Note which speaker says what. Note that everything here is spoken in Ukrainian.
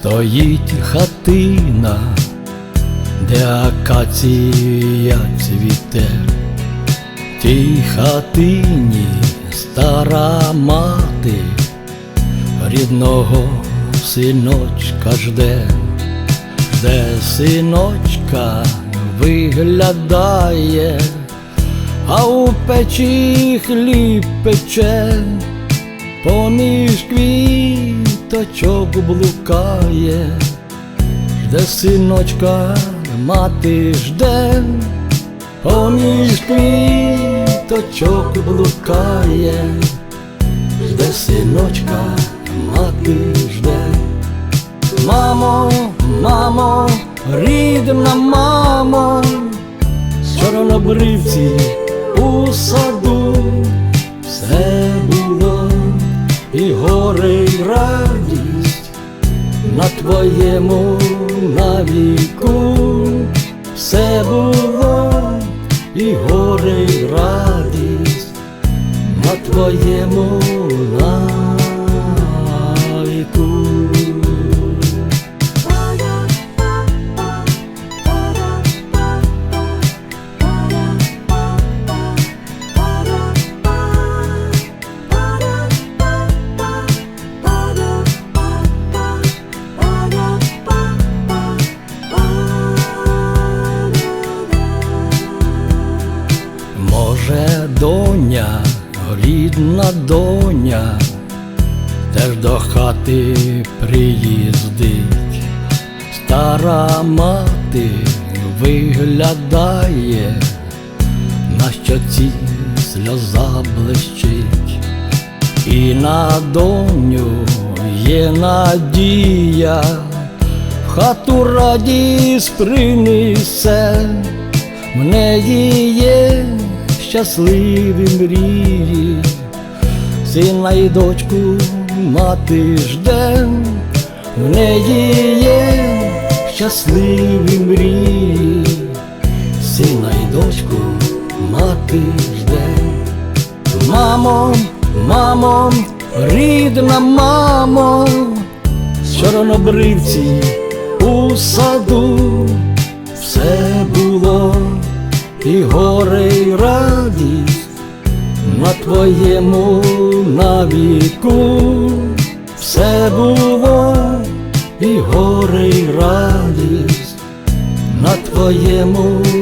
Speaker 1: Стоїть хатина, де акація цвіте, тій хатині стара мати рідного синочка жде, жде синочка виглядає, а у печі хліб пече, поміж квіточок блукає, жде синочка, мати жде, поміж квіточок блукає, жде синочка, мати жде. Мамо, мамо, рідна мамо, чорнобривці у саду твоєму навіку. Все було і горе, і радість на твоєму доня, рідна доня, теж до хати приїздить, стара мати виглядає, на щоці сльоза блищить, і на доню є надія, в хату радість принесе. В неї є щасливі мрії, сина і дочку мати жде, в неї є щасливі мрії, сина і дочку мати жде. Мамо, мамо, рідна мамо, чорнобривці у саду і горе, й радість на твоєму навіку, все було і горе, й радість на твоєму.